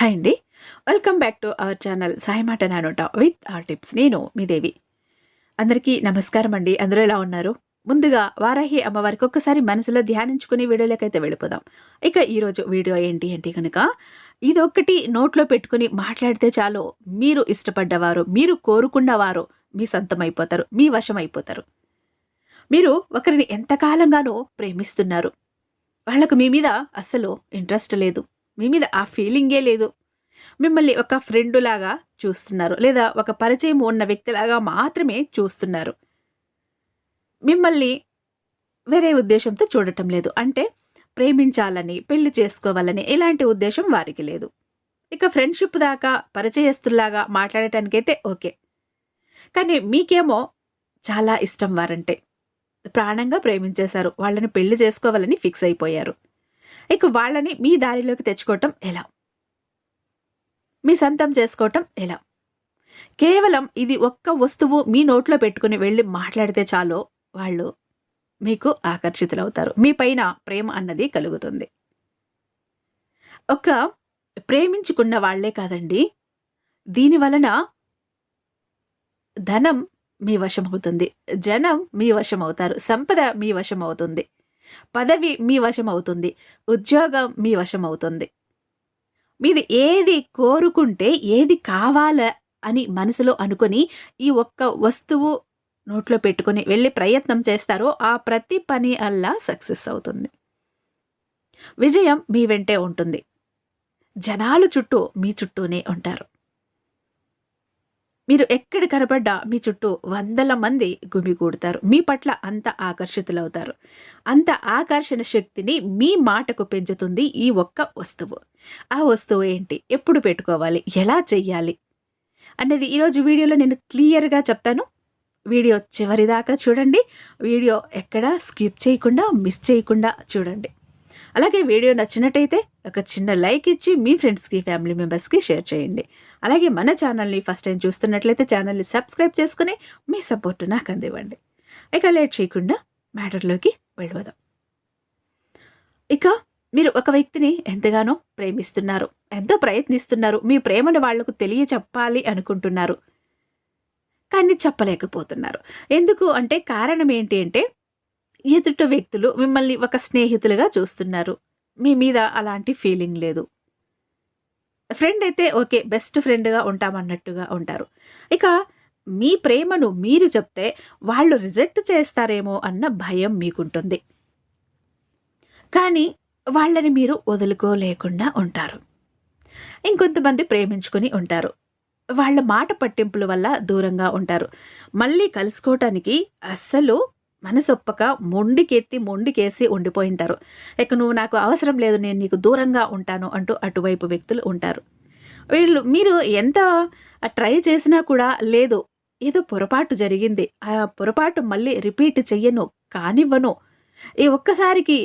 Hi అండి. Welcome back to our channel Sai మాట నానోట విత్ ఆర్ టిప్స్ నేను మీ దేవి. అందరికీ నమస్కారం అండి. అందరూ ఎలా ఉన్నారు? ముందుగా వారాహి అమ్మవారికి ఒక్కసారి మనసులో ధ్యానించుకుని వీడియోలోకైతే వెళ్ళిపోదాం. ఇక ఈరోజు వీడియో ఏంటి అంటే కనుక ఇదొక్కటి నోట్లో పెట్టుకుని మాట్లాడితే చాలు. మీరు ఇష్టపడ్డవారు మీరు కోరుకున్నవారు మీ సొంతం అయిపోతారు మీ వశమైపోతారు. మీరు ఒకరిని ఎంతకాలంగానో ప్రేమిస్తున్నారు. వాళ్ళకు మీ మీద అస్సలు ఇంట్రెస్ట్ లేదు. మీ మీద ఆ ఫీలింగే లేదు. మిమ్మల్ని ఒక ఫ్రెండ్ లాగా చూస్తున్నారు. లేదా ఒక పరిచయం ఉన్న వ్యక్తిలాగా మాత్రమే చూస్తున్నారు. మిమ్మల్ని వేరే ఉద్దేశంతో చూడటం లేదు. అంటే ప్రేమించాలని పెళ్ళి చేసుకోవాలని ఇలాంటి ఉద్దేశం వారికి లేదు. ఇక ఫ్రెండ్షిప్ దాకా పరిచయస్తులాగా మాట్లాడటానికైతే ఓకే. కానీ మీకేమో చాలా ఇష్టం వారంటే. ప్రాణంగా ప్రేమించేశారు. వాళ్ళని పెళ్ళి చేసుకోవాలని ఫిక్స్ అయిపోయారు. ఇక వాళ్ళని మీ దారిలోకి తెచ్చుకోవటం ఎలా? మీ సొంతం చేసుకోవటం ఎలా? కేవలం ఇది ఒక్క వస్తువు మీ నోట్లో పెట్టుకుని వెళ్ళి మాట్లాడితే చాలు వాళ్ళు మీకు ఆకర్షితులవుతారు. మీ పైన ప్రేమ అన్నది కలుగుతుంది. ఒక ప్రేమించుకున్న వాళ్ళే కాదండి. దీని వలన ధనం మీ వశం అవుతుంది జనం మీ వశం అవుతారు సంపద మీ వశం అవుతుంది పదవి మీ వశం అవుతుంది ఉద్యోగం మీ వశం అవుతుంది. మీది ఏది కోరుకుంటే ఏది కావాల అని మనసులో అనుకుని ఈ ఒక్క వస్తువు నోట్లో పెట్టుకుని వెళ్ళి ప్రయత్నం చేస్తారో ఆ ప్రతి పని అల్లా సక్సెస్ అవుతుంది. విజయం మీ వెంటే ఉంటుంది. జనాలు చుట్టూ మీ చుట్టూనే ఉంటారు. మీరు ఎక్కడ కనపడ్డా మీ చుట్టూ వందల మంది గుమిగూడతారు మీ పట్ల అంత ఆకర్షితులవుతారు. అంత ఆకర్షణ శక్తిని మీ మాటకు పెంచుతుంది ఈ ఒక్క వస్తువు. ఆ వస్తువు ఏంటి? ఎప్పుడు పెట్టుకోవాలి? ఎలా చెయ్యాలి? అనేది ఈరోజు వీడియోలో నేను క్లియర్గా చెప్తాను. వీడియో చివరిదాకా చూడండి. వీడియో ఎక్కడ స్కిప్ చేయకుండా మిస్ చేయకుండా చూడండి. అలాగే వీడియో నచ్చినట్టయితే ఒక చిన్న లైక్ ఇచ్చి మీ ఫ్రెండ్స్కి ఫ్యామిలీ మెంబర్స్కి షేర్ చేయండి. అలాగే మన ఛానల్ని ఫస్ట్ టైం చూస్తున్నట్లయితే ఛానల్ని సబ్స్క్రైబ్ చేసుకుని మీ సపోర్ట్ నాకు అందివ్వండి. ఇక లేట్ చేయకుండా మ్యాటర్లోకి వెళ్ళవదాం ఇక మీరు ఒక వ్యక్తిని ఎంతగానో ప్రేమిస్తున్నారు ఎంతో ప్రయత్నిస్తున్నారు మీ ప్రేమను వాళ్ళకు తెలియచెప్పాలి అనుకుంటున్నారు కానీ చెప్పలేకపోతున్నారు. ఎందుకు అంటే కారణం ఏంటి అంటే ఎదుట వ్యక్తులు మిమ్మల్ని ఒక స్నేహితులుగా చూస్తున్నారు. మీ మీద అలాంటి ఫీలింగ్ లేదు. ఫ్రెండ్ అయితే ఓకే బెస్ట్ ఫ్రెండ్గా ఉంటామన్నట్టుగా ఉంటారు. ఇక మీ ప్రేమను మీరు చెప్తే వాళ్ళు రిజెక్ట్ చేస్తారేమో అన్న భయం మీకుంటుంది. కానీ వాళ్ళని మీరు వదులుకోలేకుండా ఉంటారు. ఇంకొంతమంది ప్రేమించుకుని ఉంటారు. వాళ్ళ మాట పట్టింపుల వల్ల దూరంగా ఉంటారు. మళ్ళీ కలుసుకోవటానికి అస్సలు మనసొప్పక మొండికెత్తి మొండికేసి ఉండిపోయింటారు. ఇక నువ్వు నాకు అవసరం లేదు నేను నీకు దూరంగా ఉంటాను అంటూ అటువైపు వ్యక్తులు ఉంటారు. వీళ్ళు మీరు ఎంత ట్రై చేసినా కూడా లేదు ఏదో పొరపాటు జరిగింది ఆ పొరపాటు మళ్ళీ రిపీట్ చెయ్యను కానివ్వను. ఈ ఒక్కసారికి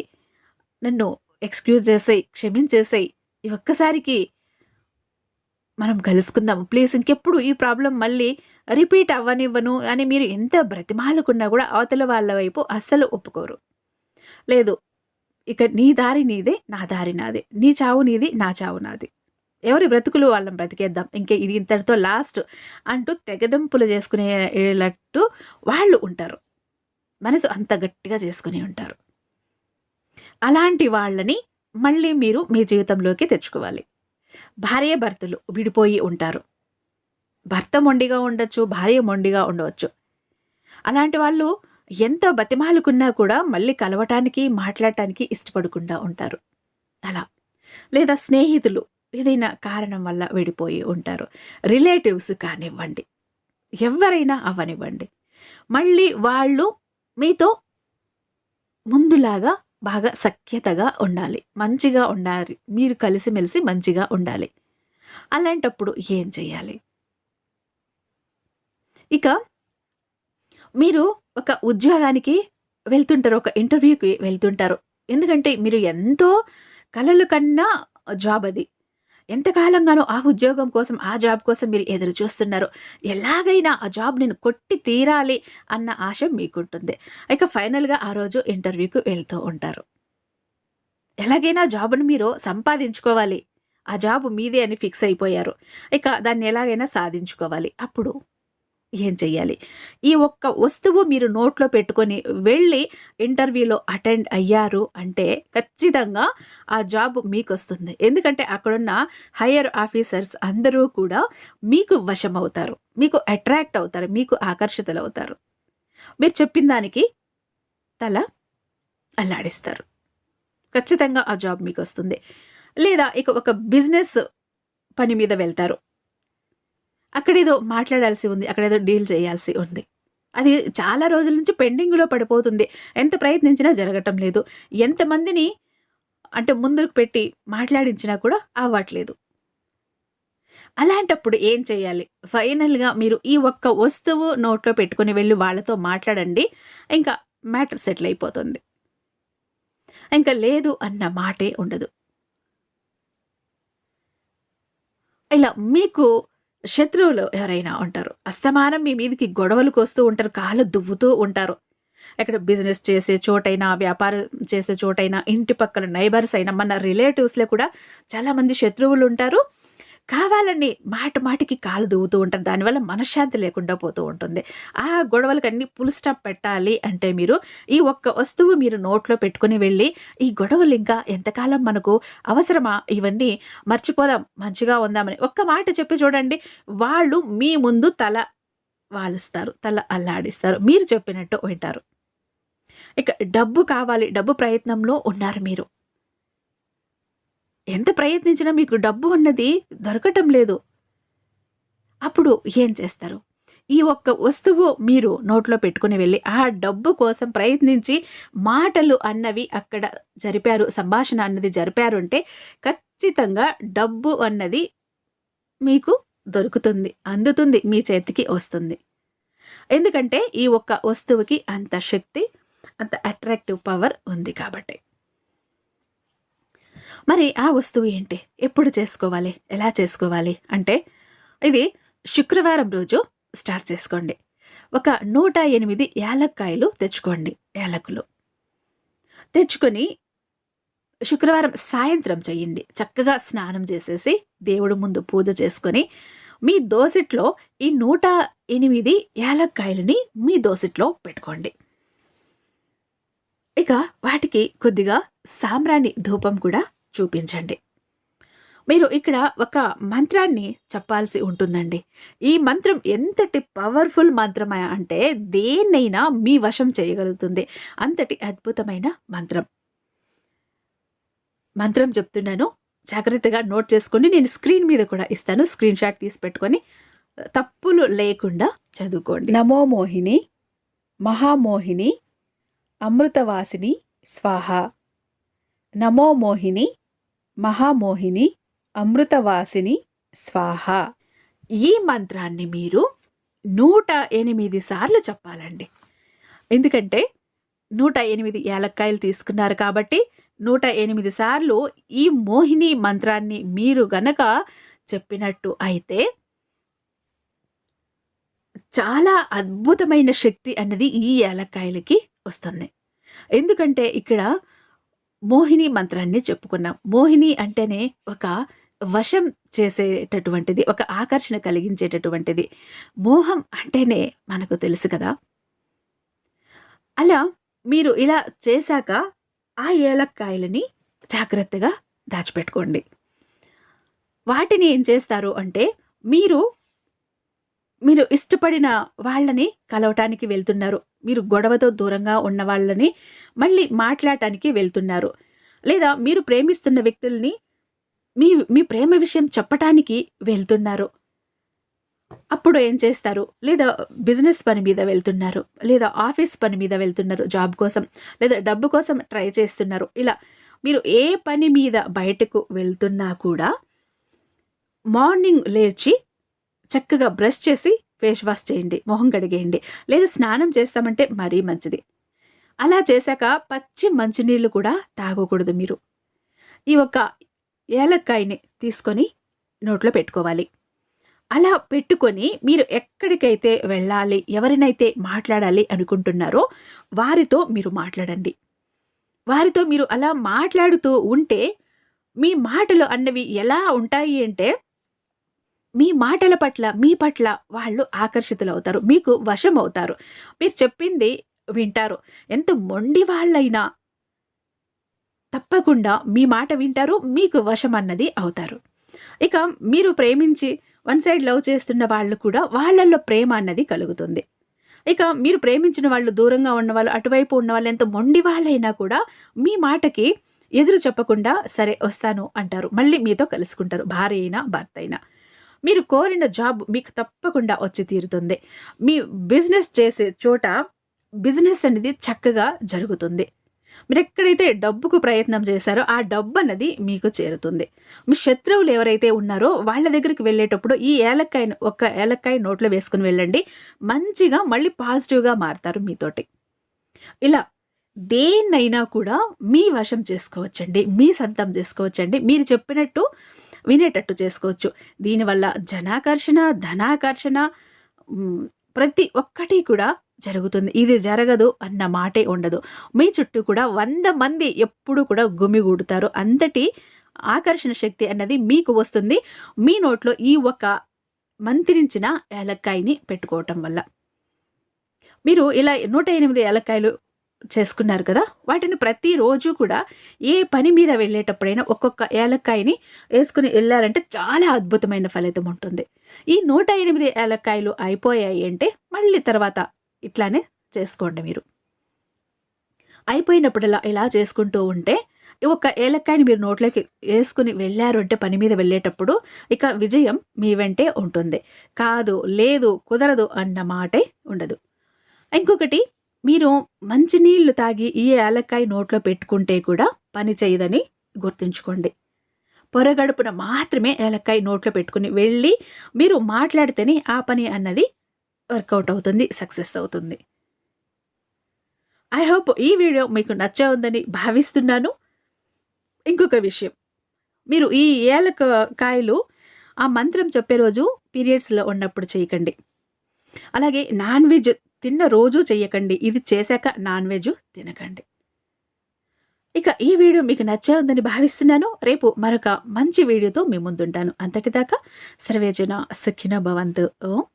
నన్ను ఎక్స్క్యూజ్ చేసేయి క్షమించేసేయి ఈ ఒక్కసారికి మనం కలుసుకుందాం ప్లీజ్ ఇంకెప్పుడు ఈ ప్రాబ్లం మళ్ళీ రిపీట్ అవ్వనివ్వను అని మీరు ఎంత బ్రతిమాలుకున్నా కూడా అవతల వాళ్ళ వైపు అస్సలు ఒప్పుకోరు. లేదు ఇక నీ దారి నీదే నా దారి నాదే. నీ చావు నీది నా చావు నాది. ఎవరి బ్రతుకులు వాళ్ళని బ్రతికేద్దాం. ఇంకే ఇది ఇంతటితో లాస్ట్ అంటూ తెగదెంపులు చేసుకునేటట్టు వాళ్ళు ఉంటారు. మనసు అంత గట్టిగా చేసుకుని ఉంటారు. అలాంటి వాళ్ళని మళ్ళీ మీరు మీ జీవితంలోకి తెచ్చుకోవాలి. భార్య భర్తలు విడిపోయి ఉంటారు. భర్త మొండిగా ఉండొచ్చు భార్య మొండిగా ఉండవచ్చు. అలాంటి వాళ్ళు ఎంత బతిమాలుకున్నా కూడా మళ్ళీ కలవటానికి మాట్లాడటానికి ఇష్టపడకుండా ఉంటారు. అలా. లేదా స్నేహితులు ఏదైనా కారణం వల్ల విడిపోయి ఉంటారు. రిలేటివ్స్ కానివ్వండి. ఎవరైనా అవనివ్వండి. మళ్ళీ వాళ్ళు మీతో ముందులాగా బాగా సఖ్యతగా ఉండాలి. మంచిగా ఉండాలి. మీరు కలిసిమెలిసి మంచిగా ఉండాలి. అలాంటప్పుడు ఏం చేయాలి? ఇక మీరు ఒక ఉద్యోగానికి వెళ్తుంటారు. ఒక ఇంటర్వ్యూకి వెళ్తుంటారు. ఎందుకంటే మీరు ఎంతో కలలు కన్నా జాబ్ అది. ఎంతకాలంగానో ఆ ఉద్యోగం కోసం ఆ జాబ్ కోసం మీరు ఎదురు చూస్తున్నారు ఎలాగైనా ఆ జాబ్ నేను కొట్టి తీరాలి అన్న ఆశ మీకుంటుంది. ఇక ఫైనల్గా ఆ రోజు ఇంటర్వ్యూకి వెళ్తూ ఉంటారు. ఎలాగైనా జాబ్ను మీరు సంపాదించుకోవాలి. ఆ జాబ్ మీదే అని ఫిక్స్ అయిపోయారు. ఇక దాన్ని ఎలాగైనా సాధించుకోవాలి. అప్పుడు ఏం చెయ్యాలి? ఈ ఒక్క వస్తువు మీరు నోట్లో పెట్టుకొని వెళ్ళి ఇంటర్వ్యూలో అటెండ్ అయ్యారు అంటే ఖచ్చితంగా ఆ జాబ్ మీకు వస్తుంది ఎందుకంటే అక్కడున్న హయ్యర్ ఆఫీసర్స్ అందరూ కూడా మీకు వశం అవుతారు మీకు అట్రాక్ట్ అవుతారు. మీకు ఆకర్షితులు అవుతారు మీరు చెప్పిన దానికి తల అల్లాడిస్తారు. ఖచ్చితంగా ఆ జాబ్ మీకు వస్తుంది లేదా ఇక ఒక బిజినెస్ పని మీద వెళ్తారు. అక్కడేదో మాట్లాడాల్సి ఉంది అక్కడ ఏదో డీల్ చేయాల్సి ఉంది. అది చాలా రోజుల నుంచి పెండింగ్లో పడిపోతుంది. ఎంత ప్రయత్నించినా జరగటం లేదు. ఎంతమందిని అంటే ముందుకు పెట్టి మాట్లాడించినా కూడా అవ్వట్లేదు. అలాంటప్పుడు ఏం చేయాలి? ఫైనల్గా మీరు ఈ ఒక్క వస్తువు నోట్లో పెట్టుకుని వెళ్ళి వాళ్ళతో మాట్లాడండి. ఇంకా మ్యాటర్ సెటిల్ అయిపోతుంది. ఇంకా లేదు అన్న మాటే ఉండదు. ఇలా మీకు శత్రువులు ఎవరైనా ఉంటారు. అస్తమానం మీ మీదకి గొడవలు కోస్తూ ఉంటారు. కాళ్ళు దువ్వుతూ ఉంటారు. ఎక్కడ బిజినెస్ చేసే చోటైనా వ్యాపారం చేసే చోటైనా ఇంటి పక్కన నైబర్స్ అయినా మన రిలేటివ్స్లో కూడా చాలామంది శత్రువులు ఉంటారు. కావాలని మాట మాటికి కాలు దువ్వుతూ ఉంటారు. దానివల్ల మనశ్శాంతి లేకుండా పోతూ ఉంటుంది. ఆ గొడవలకు అన్ని పుల్ స్టాప్ పెట్టాలి అంటే మీరు ఈ ఒక్క వస్తువు మీరు నోట్లో పెట్టుకుని వెళ్ళి ఈ గొడవలు ఇంకా ఎంతకాలం మనకు అవసరమా? ఇవన్నీ మర్చిపోదాం. మంచిగా ఉందామని ఒక్క మాట చెప్పి చూడండి. వాళ్ళు మీ ముందు తల వాలుస్తారు. తల అల్లాడిస్తారు. మీరు చెప్పినట్టు వింటారు. ఇక డబ్బు కావాలి. డబ్బు ప్రయత్నంలో ఉన్నారు మీరు. ఎంత ప్రయత్నించినా మీకు డబ్బు అన్నది దొరకటం లేదు. అప్పుడు ఏం చేస్తారు? ఈ ఒక్క వస్తువు మీరు నోట్లో పెట్టుకుని వెళ్ళి ఆ డబ్బు కోసం ప్రయత్నించి మాటలు అన్నవి అక్కడ జరిపారు సంభాషణ అన్నది జరిపారు అంటే ఖచ్చితంగా డబ్బు అన్నది మీకు దొరుకుతుంది అందుతుంది మీ చేతికి వస్తుంది. ఎందుకంటే ఈ ఒక్క వస్తువుకి అంత శక్తి అంత అట్రాక్టివ్ పవర్ ఉంది కాబట్టి. మరి ఆ వస్తువు ఏంటి? ఎప్పుడు చేసుకోవాలి? ఎలా చేసుకోవాలి? అంటే ఇది శుక్రవారం రోజు స్టార్ట్ చేసుకోండి. ఒక నూట ఎనిమిది యాలక్కాయలు తెచ్చుకోండి యాలకులు. తెచ్చుకొని శుక్రవారం సాయంత్రం చేయండి. చక్కగా స్నానం చేసేసి దేవుడు ముందు పూజ చేసుకొని మీ దోసిట్లో ఈ నూట ఎనిమిది యాలక్కాయలని మీ దోసిట్లో పెట్టుకోండి. ఇక వాటికి కొద్దిగా సాంబ్రాణి ధూపం కూడా చూపించండి. మీరు ఇక్కడ ఒక మంత్రాన్ని చెప్పాల్సి ఉంటుందండి. ఈ మంత్రం ఎంతటి పవర్ఫుల్ మంత్రమా అంటే దేన్నైనా మీ వశం చేయగలుగుతుంది. అంతటి అద్భుతమైన మంత్రం. మంత్రం చెప్తున్నాను. జాగ్రత్తగా నోట్ చేసుకొని నేను స్క్రీన్ మీద కూడా ఇస్తాను. స్క్రీన్ షాట్ తీసి పెట్టుకొని తప్పులు లేకుండా చదువుకోండి. నమో మోహిని మహామోహిని అమృతవాసిని స్వాహ. నమో మోహిని మహామోహిని అమృతవాసిని స్వాహ. ఈ మంత్రాన్ని మీరు నూట ఎనిమిది సార్లు చెప్పాలండి. ఎందుకంటే నూట ఎనిమిది ఏలక్కాయలు తీసుకున్నారు కాబట్టి నూట ఎనిమిది సార్లు ఈ మోహిని మంత్రాన్ని మీరు గనక చెప్పినట్టు అయితే చాలా అద్భుతమైన శక్తి అన్నది ఈ యాలక్కాయలకి వస్తుంది. ఎందుకంటే ఇక్కడ మోహిని మంత్రాన్ని చెప్పుకున్నాం. మోహిని అంటేనే ఒక వశం చేసేటటువంటిది ఒక ఆకర్షణ కలిగించేటటువంటిది. మోహం అంటేనే మనకు తెలుసు కదా. అలా మీరు ఇలా చేశాక ఆ ఏలక్కాయలని జాగ్రత్తగా దాచిపెట్టుకోండి. వాటిని ఏం చేస్తారు అంటే మీరు మీరు ఇష్టపడిన వాళ్ళని కలవటానికి వెళ్తున్నారు. మీరు గొడవతో దూరంగా ఉన్న వాళ్ళని మళ్ళీ మాట్లాడటానికి వెళ్తున్నారు. లేదా మీరు ప్రేమిస్తున్న వ్యక్తుల్ని మీ మీ ప్రేమ విషయం చెప్పటానికి వెళ్తున్నారు. అప్పుడు ఏం చేస్తారు? లేదా బిజినెస్ పని మీద వెళ్తున్నారు. లేదా ఆఫీస్ పని మీద వెళ్తున్నారు జాబ్ కోసం. లేదా డబ్బు కోసం ట్రై చేస్తున్నారు. ఇలా మీరు ఏ పని మీద బయటకు వెళ్తున్నా కూడా మార్నింగ్ లేచి చక్కగా బ్రష్ చేసి ఫేస్ వాష్ చేయండి మొహం కడిగేయండి. లేదా స్నానం చేస్తామంటే మరీ మంచిది. అలా చేశాక పచ్చి మంచినీళ్ళు కూడా తాగకూడదు మీరు. ఈ ఒక ఏలక్కాయని తీసుకొని నోట్లో పెట్టుకోవాలి. అలా పెట్టుకొని మీరు ఎక్కడికైతే వెళ్ళాలి ఎవరినైతే మాట్లాడాలి అనుకుంటున్నారో వారితో మీరు మాట్లాడండి. వారితో మీరు అలా మాట్లాడుతూ ఉంటే మీ మాటలు అన్నవి ఎలా ఉంటాయి అంటే మీ మాటల పట్ల మీ పట్ల వాళ్ళు ఆకర్షితులవుతారు మీకు వశం అవుతారు మీరు చెప్పింది వింటారు. ఎంత మొండి వాళ్ళైనా తప్పకుండా మీ మాట వింటారు మీకు వశం అన్నది అవుతారు. ఇక మీరు ప్రేమించి వన్ సైడ్ లవ్ చేస్తున్న వాళ్ళు కూడా వాళ్ళల్లో ప్రేమ అన్నది కలుగుతుంది. ఇక మీరు ప్రేమించిన వాళ్ళు దూరంగా ఉన్న వాళ్ళు అటువైపు ఉన్న వాళ్ళు ఎంత మొండి వాళ్ళైనా కూడా మీ మాటకి ఎదురు చెప్పకుండా సరే వస్తాను అంటారు. మళ్ళీ మీతో కలుసుకుంటారు భార్య అయినా భర్త అయినా. మీరు కోరిన జాబ్ మీకు తప్పకుండా వచ్చి తీరుతుంది. మీ బిజినెస్ చేసే చోట బిజినెస్ అనేది చక్కగా జరుగుతుంది. మీరు ఎక్కడైతే డబ్బుకు ప్రయత్నం చేశారో ఆ డబ్బు అన్నది మీకు చేరుతుంది. మీ శత్రువులు ఎవరైతే ఉన్నారో వాళ్ళ దగ్గరికి వెళ్ళేటప్పుడు ఈ ఏలక్కాయ ఒక ఏలక్కాయ నోట్లో వేసుకుని వెళ్ళండి. మంచిగా మళ్ళీ పాజిటివ్గా మారుతారు మీతోటి. ఇలా దేన్నైనా కూడా మీ వశం చేసుకోవచ్చండి. మీ సొంతం చేసుకోవచ్చండి. మీరు చెప్పినట్టు వినేటట్టు చేసుకోవచ్చు. దీనివల్ల జనాకర్షణ ధనాకర్షణ ప్రతి ఒక్కటి కూడా జరుగుతుంది. ఇది జరగదు అన్న మాటే ఉండదు. మీ చుట్టూ కూడా వంద మంది ఎప్పుడు కూడా గుమిగూడుతారు అంతటి ఆకర్షణ శక్తి అన్నది మీకు వస్తుంది. మీ నోట్లో ఈ ఒక మంత్రించిన ఏలక్కాయని పెట్టుకోవటం వల్ల. మీరు ఇలా నూట ఎనిమిది ఏలక్కాయలు చేసుకున్నారు కదా వాటిని ప్రతిరోజు కూడా ఏ పని మీద వెళ్ళేటప్పుడైనా ఒక్కొక్క ఏలక్కాయని వేసుకుని వెళ్ళారంటే చాలా అద్భుతమైన ఫలితం ఉంటుంది. ఈ నూట ఎనిమిది ఏలక్కాయలు అయిపోయాయి అంటే మళ్ళీ తర్వాత ఇట్లానే చేసుకోండి మీరు. అయిపోయినప్పుడల్లా ఇలా చేసుకుంటూ ఉంటే ఒక ఏలక్కాయని మీరు నోట్లోకి వేసుకుని వెళ్ళారు అంటే పని మీద వెళ్ళేటప్పుడు ఇక విజయం మీ వెంటే ఉంటుంది. కాదు లేదు కుదరదు అన్న మాటే ఉండదు. ఇంకొకటి మీరు మంచినీళ్ళు తాగి ఈ ఏలక్కాయ నోట్లో పెట్టుకుంటే కూడా పని చేయదని గుర్తుంచుకోండి. పొరగడుపున మాత్రమే ఏలక్కాయ నోట్లో పెట్టుకుని వెళ్ళి మీరు మాట్లాడితేనే ఆ పని అన్నది వర్కౌట్ అవుతుంది సక్సెస్ అవుతుంది. ఐ హోప్ ఈ వీడియో మీకు నచ్చ ఉందని భావిస్తున్నాను. ఇంకొక విషయం. మీరు ఈ ఏలకాయలు ఆ మంత్రం చెప్పే రోజు పీరియడ్స్లో ఉన్నప్పుడు చేయకండి. అలాగే నాన్ వెజ్ తిన్న రోజు చెయ్యకండి. ఇది చేశాక నాన్ వెజ్ తినకండి. ఇక ఈ వీడియో మీకు నచ్చే ఉందని భావిస్తున్నాను. రేపు మరొక మంచి వీడియోతో మీ ముందుంటాను. అంతటిదాకా సర్వేజన సుఖిన భవంతు. ఓం.